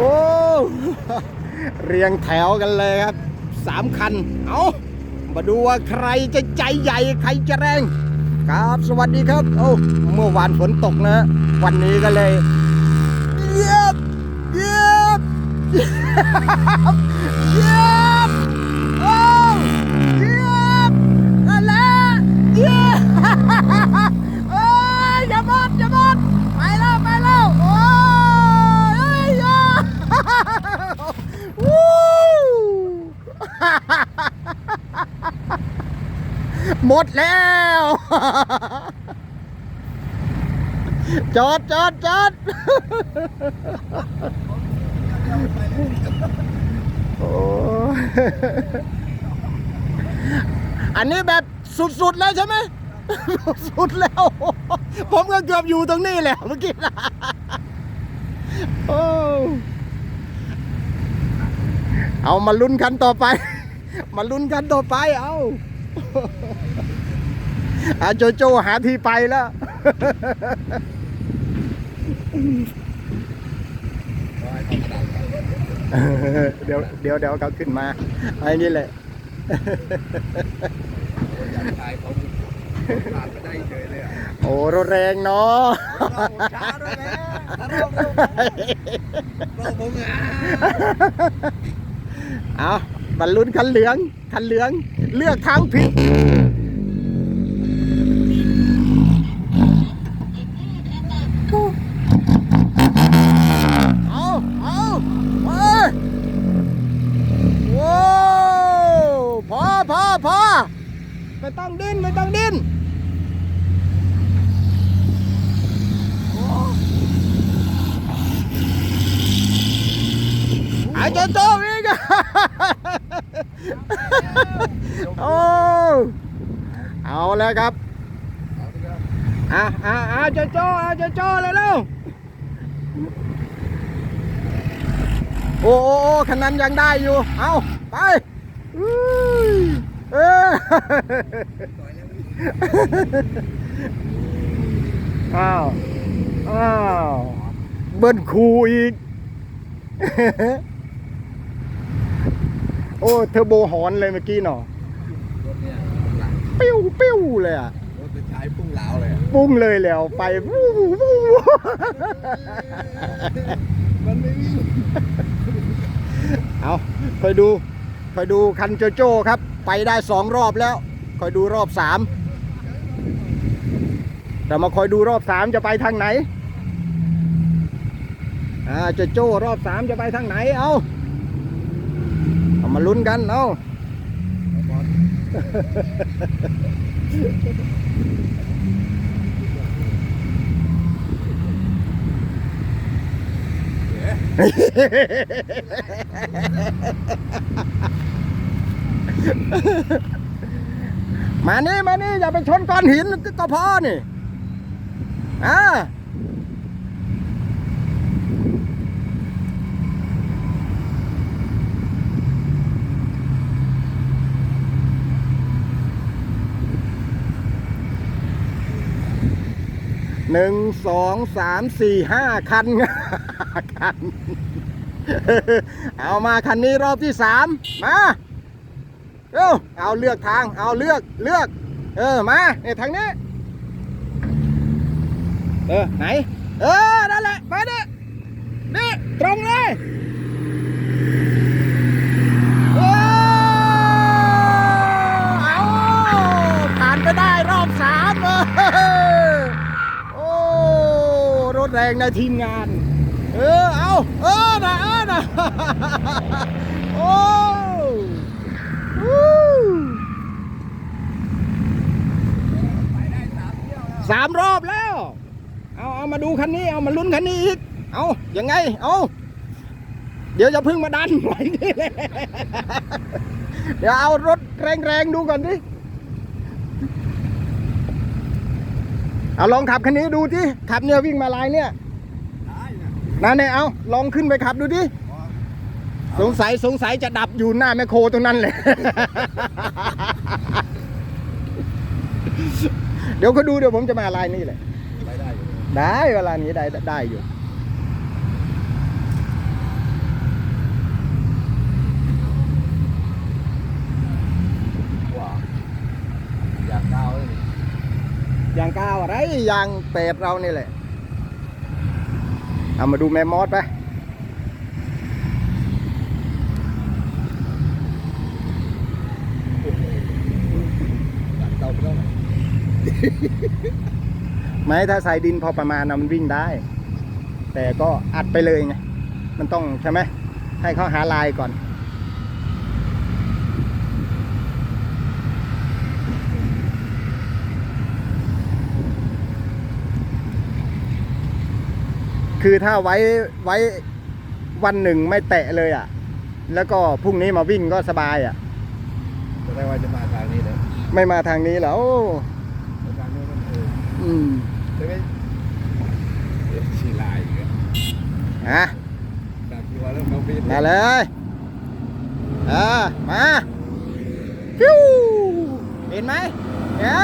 โอ้เรียงแถวกันเลยครับสามคัน เอามาดูว่าใครจะใจใหญ่ใครจะแรง ครับสวัสดีครับ โอ้เมื่อวานฝนตกนะ วันนี้ก็เลยเยียบเยียบเยียบ หมดแล้ว จอดจอดจอดโอ้อันนี้แบบสุดๆแล้วใช่ไหมสุดแล้ว ผมก็เกือบอยู่ตรงนี้แหละเมื่อกี้นะโอ้เอามาลุ้นกันต่อไป มาลุ้นกันต่อไปเอา อาโจโจหาที่ไปแล้วเดี๋ยวเดี๋ยวเดี๋ยวเขาขึ้นมาไอ้นี่แหละชายเขาผ่านมาได้เฉยเลยอะโอ้รถแรงเนาะช้าด้วยนะถ้าเราเราผมอะเอาบรรลุนคันเหลือง คันเหลือง เลือกทางผิด เอาเอาไปโว้วพอพอพอ ไม่ต้องดิ้นไม่ต้องดิ้นโอ้ไอ้เจ้าโจ้อีกอะโอ้เอาแล้วครับอะอะอะเจ้าโจ้อะเจ้าโจ้เลยเร็วโอ้โอ้โอ้คันนั้นยังได้อยู่ เอาไปอุ้ย เอออ้าว อ้าว เบิ้ลคูอีก โอ้เทอร์โบหอนเลยเมื่อกี้เนาะรถเนี่ยหลังปิ้วปิ้วเลยอะรถจะใช้พุ่งเหลาเลยอะปุ้งเลยแล้วไปวู้วู้วู้มันไม่วิ่งเอาคอยดูคอยดูคันโจโจ้ครับ ไปได้สองรอบแล้ว คอยดูรอบสามแต่มาคอยดูรอบสามจะไปทางไหนอ่าโจโจ้รอบสามจะไปทางไหนเอาเอามาลุ้นกันเอา มานี่มานี่อย่าไปชนก้อนหินก็พอนี่อ่าหนึ่งสองสามสี่ห้าคันคัน เอามาคันนี้รอบที่สามมา เร็วเอาเลือกทาง เอาเลือกเลือก เออมาเนี่ยทางนี้ เออไหน เออนั่นแหละไปดินี่ตรงเลยโอ้เอาผ่านไปได้รอบสามเออโอ้รถแรงในทีมงาน เออเอาเออนะเออนะโอ้วู้ ไปได้สามเที่ยวแล้ว สามรอบแล้ว เอาเอามาดูคันนี้ เอามาลุ้นคันนี้อีก เอายังไง เอาเดี๋ยวจะพึ่งมาดันไหวนี่เลยเดี๋ยวเอารถแรงๆดูก่อนดิเอาลองขับคันนี้ดูที่ขับเนี่ยวิ่งมาลายเนี่ยนะนั่นเนี่ยเอาลองขึ้นไปขับดูดิสงสัยสงสัยจะดับอยู่หน้าแมคโครตรงนั้นเลย เดี๋ยวก็ดูเดี๋ยวผมจะมาลายนี่เลยได้เวลานี้ได้ได้อยู่ยางก้าวอะไรยางเป็ดเรานี่แหละ เอามาดูแม่มอสไป ไม่ถ้าใส่ดินพอประมาณนะมันวิ่งได้ แต่ก็อัดไปเลยไงมันต้องใช่ไหมให้เขาหาลายก่อน คือถ้าไว้ไว้วันหนึ่งไม่แตะเลยอะ แล้วก็พรุ่งนี้มาวิ่งก็สบายอะจะได้ว่าจะมาทางนี้เลยไม่มาทางนี้แล้วทางนี้มันเอออืมใช่ไหมเอ๊ะชีลายอีกแล้วอะจากที่ว่าแล้วเขาบินมาเลยอ่ามาฟิวเห็นไหมเนี่ย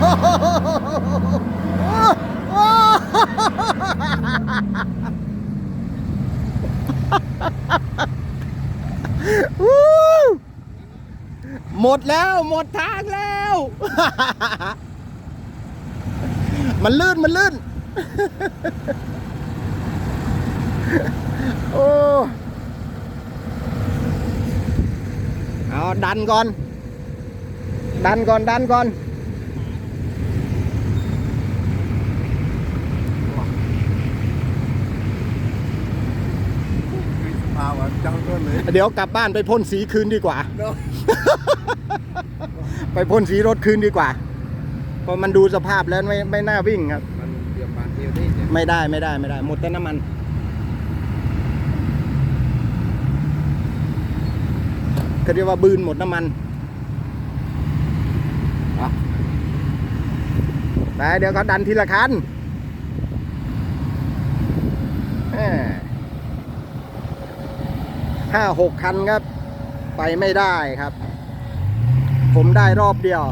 โอ้โหมดแล้ว หมดทางแล้ว มันลื่น มันลื่น โอ้เอาดันก่อน ดันก่อน ดันก่อน พาวันเจ้าต้นเลยเดี๋ยวกลับบ้านไปพ่นสีคืนดีกว่า เนาะไปพ่นสีรถคืนดีกว่า เพราะมันดูสภาพแล้วไม่ไม่น่าวิ่งครับ มันเตรียมบานเดียวนี่เนี่ยไม่ได้ไม่ได้ไม่ได้ หมดแต่น้ำมัน ก็เรียกว่าบืนหมดน้ำมันเอาไปเดี๋ยวเขาดันทีละคันแหม่ ห้าหกคันครับ ไปไม่ได้ครับ ผมได้รอบเดียว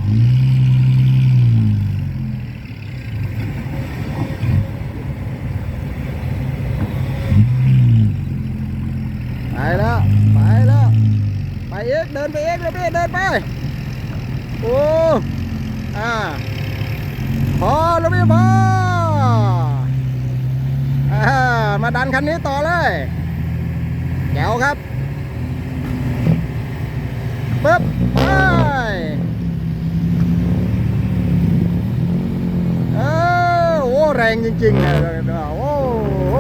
ไปแล้ว ไปแล้ว ไปเอกเดินไปเอกเลยพี่เดินไป โอ้อ่าพอแล้วพี่พออ่ามาดันคันนี้ต่อเลย แจ๋วครับปึ๊บไปเออโอ้แรงจริงๆเลยโอ้โห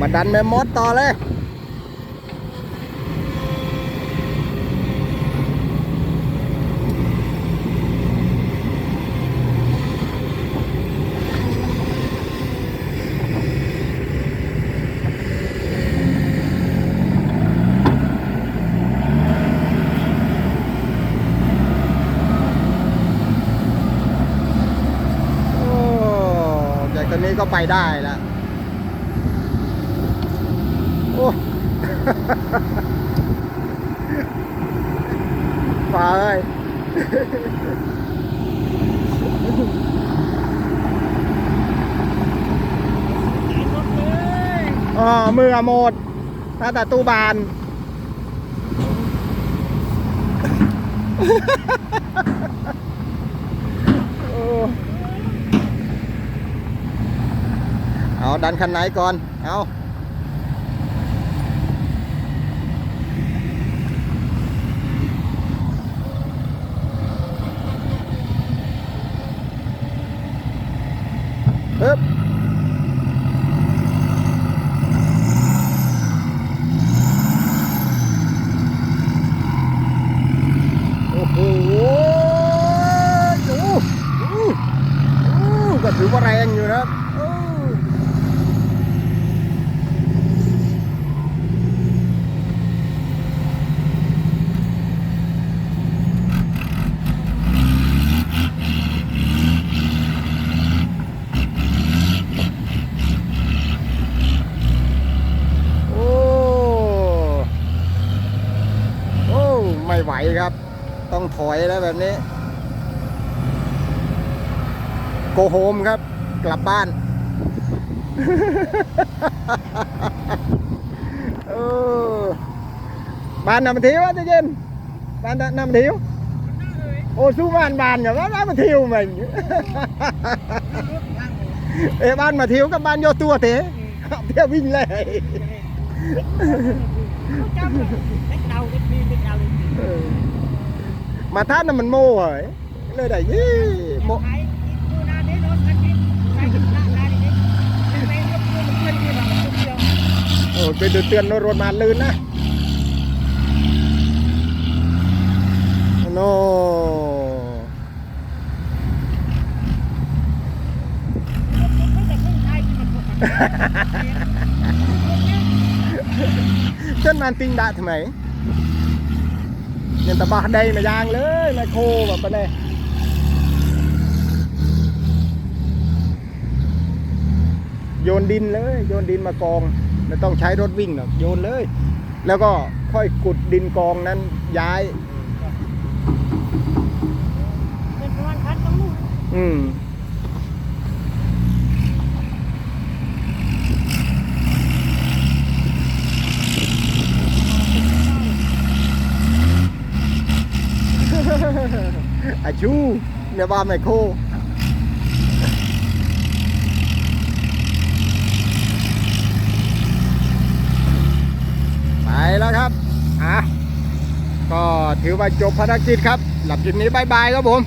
มาดันแมมมอสต่อเลย โอ้จา กตอนนี้ก็ไปได้แล้วโอ้ฟ้าเลยอ๋อมืออะหมดถ้าแต่ตู้บาน โอ้ เอาดันคันไหนก่อน เอาปึ๊บโอ้โหดูดูดูก็ถือว่าแรงอยู่นะครับโอ้โอ้ โอ้ ไม่ไหว ครับ ต้องถอยแล้วแบบนี้ โกโฮมครับ กลับบ้านบ้านนำมาเที่ยวจะเย็นบ้านนำมาเที่ยวโอ้สู้บ้านบ้านอย่าว่าบ้านมาเที่ยวมันเอ้บ้านมาเที่ยวกับบ้านโยตัวเตะเที่ยววิ่งเลย Chắc là Cách đầu cách đi cách đầu เออ มาท่านน่ะมันโม่เหรอเลยได้ยี่โมโอ้ยเป็นเตือนรถมาลื่นนะโน่เจ้านนติงดาทำไม ยังตะบะใดมายางเลยมาโคแบบไปเลยโยนดินเลย โยนดินมากองไม่ต้องใช้รถวิ่งหรอกโยนเลย แล้วก็ค่อยขุดดินกองนั้นย้าย Nên con ăn khát không luôn อืม อาชูเนี่ยบ้านไมโครไปแล้วครับ อะ ก็ถือว่าจบภารกิจครับ หลับคลิปนี้บายบายครับผม